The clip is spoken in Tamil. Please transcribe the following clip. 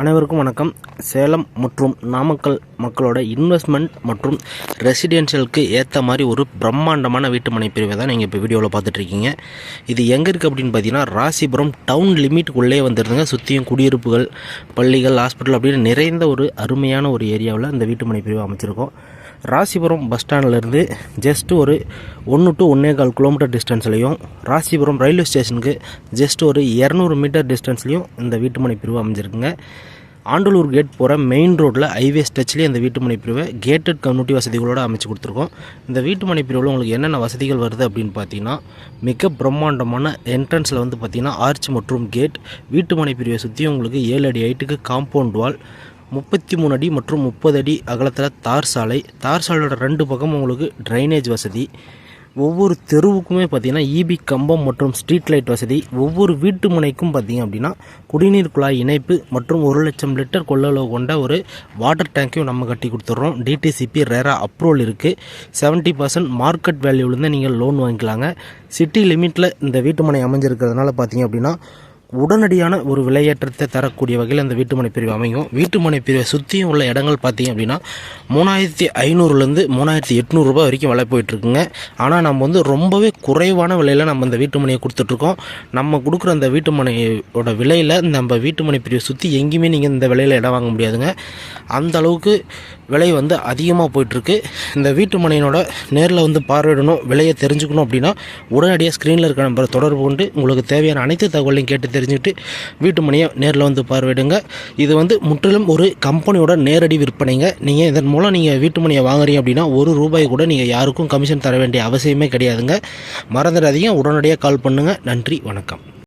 அனைவருக்கும் வணக்கம். சேலம் மற்றும் நாமக்கல் மக்களோட இன்வெஸ்ட்மெண்ட் மற்றும் ரெசிடென்ஷியலுக்கு ஏற்ற மாதிரி ஒரு பிரம்மாண்டமான வீட்டுமனை பிரிவை தான் நீங்கள் இப்போ வீடியோவில் பார்த்துட்ருக்கீங்க இது எங்கே இருக்குது அப்படின்னு பார்த்தீங்கன்னா ராசிபுரம் டவுன் லிமிட்டுக்குள்ளே வந்துருந்துங்க சுற்றியும் குடியிருப்புகள் பள்ளிகள் ஹாஸ்பிட்டல் அப்படின்னு நிறைந்த ஒரு அருமையான ஒரு ஏரியாவில் இந்த வீட்டுமனை பிரிவை அமைச்சிருக்கோம். ராசிபுரம் பஸ் ஸ்டாண்ட்லேருந்து ஜஸ்ட் ஒரு ஒன்று டு ஒன்றே கால் கிலோமீட்டர் டிஸ்டன்ஸ்லையும் ராசிபுரம் ரயில்வே ஸ்டேஷனுக்கு ஜஸ்ட் ஒரு இரநூறு மீட்டர் டிஸ்டன்ஸ்லையும் இந்த வீட்டுமனை பிரிவு அமைஞ்சிருக்குங்க. ஆண்டலூர் கேட் போகிற மெயின் ரோட்டில் ஹைவே டச்லேயே இந்த வீட்டு பிரிவை கேட்டட் கம்யூனிட்டி வசதிகளோடு அமைச்சு கொடுத்துருக்கோம். இந்த வீட்டுமனை பிரிவில் உங்களுக்கு என்னென்ன வசதிகள் வருது அப்படின்னு பார்த்தீங்கன்னா மிக பிரம்மாண்டமான என்ட்ரன்ஸில் வந்து பார்த்திங்கன்னா ஆர்ச் மற்றும் கேட் வீட்டுமனை பிரிவை சுற்றி உங்களுக்கு ஏழு அடி ஹைட்டுக்கு காம்பவுண்ட் வால் முப்பத்தி மூணு அடி மற்றும் முப்பது அடி அகலத்தில் தார் சாலை. தார் சாலையோட ரெண்டு பக்கம் உங்களுக்கு ட்ரைனேஜ் வசதி. ஒவ்வொரு தெருவுக்குமே பார்த்தீங்கன்னா இபி கம்பம் மற்றும் ஸ்ட்ரீட் லைட் வசதி. ஒவ்வொரு வீட்டு முனைக்கும் பார்த்தீங்க அப்படின்னா குடிநீர் குழாய் இணைப்பு மற்றும் ஒரு லட்சம் லிட்டர் கொள்ளளவு கொண்ட ஒரு வாட்டர் டேங்க்கையும் நம்ம கட்டி கொடுத்துட்றோம். டிடிசிபி ரேரா அப்ரூவல் இருக்குது செவன்ட்டி பர்சன்ட் மார்க்கெட் வேல்யூலேருந்து நீங்கள் லோன் வாங்கிக்கலாங்க. சிட்டி லிமிட்டில் இந்த வீட்டு முனை அமைஞ்சிருக்கிறதுனால பார்த்தீங்க அப்படின்னா உடனடியான ஒரு விலையேற்றத்தை தரக்கூடிய வகையில் அந்த வீட்டுமனை பிரிவு அமையும். வீட்டுமனை பிரிவை சுற்றியும் உள்ள இடங்கள் பார்த்தீங்க அப்படின்னா மூணாயிரத்தி ஐநூறுலேருந்து மூணாயிரத்தி எட்நூறுரூபா வரைக்கும் விலை போயிட்டுருக்குங்க. ஆனால் நம்ம வந்து ரொம்பவே குறைவான விலையில் நம்ம இந்த வீட்டுமனையை கொடுத்துட்ருக்கோம். நம்ம கொடுக்குற அந்த வீட்டுமனையோட விலையில் நம்ம வீட்டுமனை பிரிவை சுற்றி எங்கேயுமே நீங்கள் இந்த விலையில் இடம் வாங்க முடியாதுங்க. அந்த அளவுக்கு விலை வந்து அதிகமாக போயிட்டுருக்கு. இந்த வீட்டு மனையினோட நேரில் வந்து பார்வையிடணும் விலையை தெரிஞ்சுக்கணும் அப்படின்னா உடனடியாக ஸ்க்ரீனில் இருக்கிற நம்பரை தொடர்பு கொண்டு உங்களுக்கு தேவையான அனைத்து தகவலையும் கேட்டு தெரிஞ்சுக்கிட்டு வீட்டு மனையை நேரில் வந்து பார்வையிடுங்க. இது வந்து முற்றிலும் ஒரு கம்பெனியோட நேரடி விற்பனைங்க. நீங்கள் இதன் மூலம் நீங்கள் வீட்டு மனையை வாங்குறீங்க அப்படின்னா ஒரு ரூபாய் கூட நீங்கள் யாருக்கும் கமிஷன் தர வேண்டிய அவசியமே கிடையாதுங்க. மறந்துடாதீங்க. உடனடியாக கால் பண்ணுங்கள் நன்றி வணக்கம்.